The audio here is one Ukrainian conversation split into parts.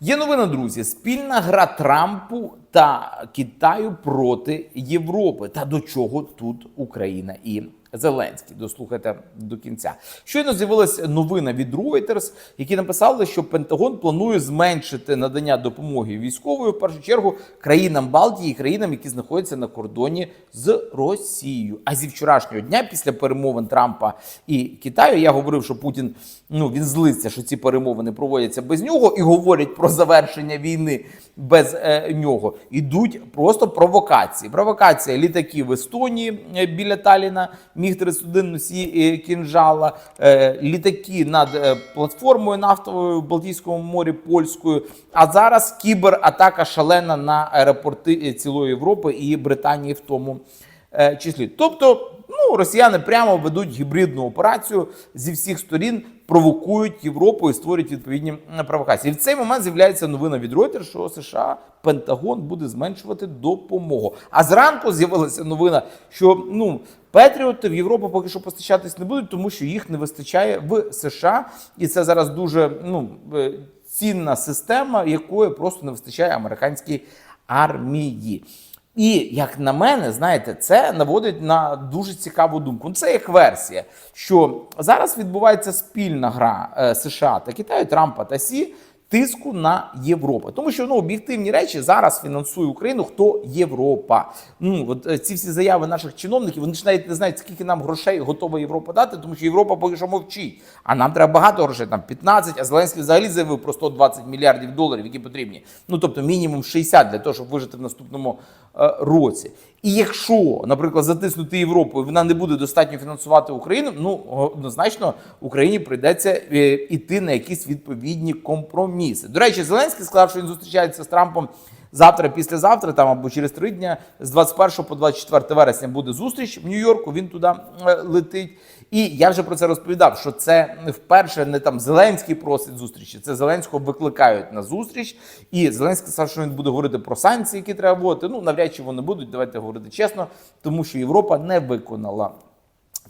Є новина, друзі. Спільна гра Трампу та Китаю проти Європи. Та до чого тут Україна і Зеленський? Дослухайте до кінця. Щойно з'явилася новина від Reuters, які написали, що Пентагон планує зменшити надання допомоги військової в першу чергу країнам Балтії країнам, які знаходяться на кордоні з Росією. А зі вчорашнього дня, після перемовин Трампа і Китаю, я говорив, що Путін ну він злиться, що ці перемовини проводяться без нього, і говорять про завершення війни без е, нього. Ідуть просто провокації. Провокація літаків в Естонії е, біля Таліна, міг 31 носій е, кінжала, е, літаки над е, платформою нафтовою в Балтійському морі польською. А зараз кібератака шалена на аеропорти цілої Європи і Британії в тому числі. Тобто, ну росіяни прямо ведуть гібридну операцію зі всіх сторін, провокують Європу і створюють відповідні провокації. І в цей момент з'являється новина від Reuters, що США Пентагон буде зменшувати допомогу. А зранку з'явилася новина, що ну. Петріоти в Європу поки що постачатись не будуть, тому що їх не вистачає в США, і це зараз дуже ну е, цінна система, якої просто не вистачає американській армії. І як на мене, знаєте, це наводить на дуже цікаву думку. Це як версія, що зараз відбувається спільна гра е, США та Китаю, Трампа та Сі. Тиску на Європу, тому що ну об'єктивні речі зараз фінансує Україну. Хто Європа? Ну от е, ці всі заяви наших чиновників, вони ж навіть не знають, скільки нам грошей готова Європа дати, тому що Європа поки що мовчить. А нам треба багато грошей, там 15, а Зеленський взагалі заявив про 120 мільярдів доларів, які потрібні. Ну тобто мінімум 60 для того, щоб вижити в наступному е, році. І якщо, наприклад, затиснути Європу, вона не буде достатньо фінансувати Україну, ну однозначно Україні прийдеться е, іти на якісь відповідні компроміси. До речі, Зеленський сказав, що він зустрічається з Трампом завтра, післязавтра, там або через три дня, з 21 по 24 вересня буде зустріч в Нью-Йорку. Він туди е, летить. І я вже про це розповідав, що це вперше не там Зеленський просить зустрічі, це Зеленського викликають на зустріч. І Зеленський сказав, що він буде говорити про санкції, які треба вводити. Ну навряд чи вони будуть. Давайте говорити чесно, тому що Європа не виконала.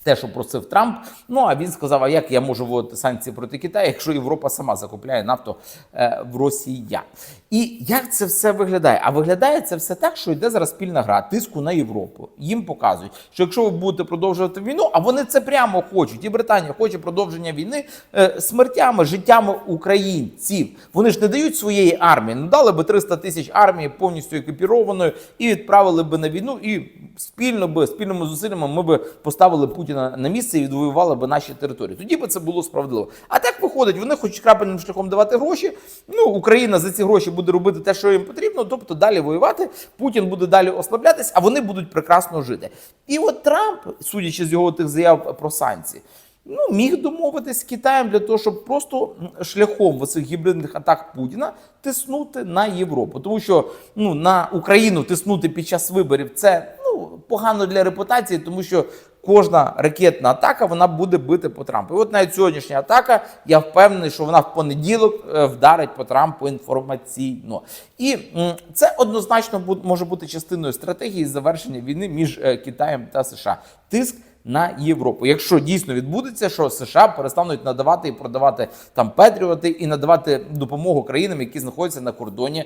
Те, що просив Трамп, ну а він сказав: а як я можу вводити санкції проти Китаю, якщо Європа сама закупляє нафту е, в Росія? І як це все виглядає? А виглядає це все так, що йде зараз спільна гра тиску на Європу. Їм показують, що якщо ви будете продовжувати війну, а вони це прямо хочуть, і Британія хоче продовження війни е, смертями, життями українців. Вони ж не дають своєї армії, ну дали би 300 тисяч армії повністю екіпірованою і відправили би на війну, і спільно би спільними зусиллями ми би поставили Путіна на місце і відвоювали би наші території. Тоді би це було справедливо. А так виходить, вони хочуть крапельним шляхом давати гроші. Ну Україна за ці гроші буде робити те, що їм потрібно, тобто далі воювати. Путін буде далі ослаблятись, а вони будуть прекрасно жити. І от Трамп, судячи з його тих заяв про санкції. Ну, міг домовитись з Китаєм для того, щоб просто шляхом цих гібридних атак Путіна тиснути на Європу, тому що ну на Україну тиснути під час виборів це погано для репутації, тому що кожна ракетна атака вона буде бити по Трампу. І от навіть сьогоднішня атака, я впевнений, що вона в понеділок е, вдарить по Трампу інформаційно. І це однозначно може бути частиною стратегії завершення війни між е, Китаєм та США. Тиск на Європу. Якщо дійсно відбудеться, що США перестануть надавати і продавати там Петріоти і надавати допомогу країнам, які знаходяться на кордоні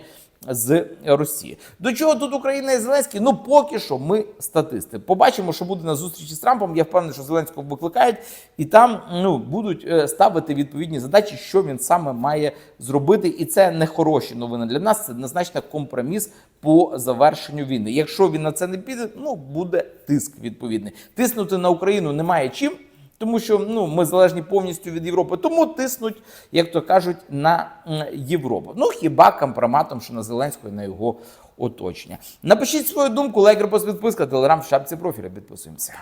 з Росії. До чого тут Україна і Зеленський? Ну поки що ми статисти. Побачимо, що буде на зустрічі з Трампом. Я впевнений, що Зеленського викликають, і там ну будуть е, ставити відповідні задачі, що він саме має зробити. І це не хороші новини для нас. Це однозначно компроміс по завершенню війни. Якщо він на це не піде, ну буде тиск відповідний. Тиснути на Україну немає чим. Тому що ну ми залежні повністю від Європи, тому тиснуть, як то кажуть, на Європу. Ну хіба компроматом, що на Зеленського і на його оточення. Напишіть свою думку, лайк, репост, підписка, телеграм в шапці профіля. Підписуємося.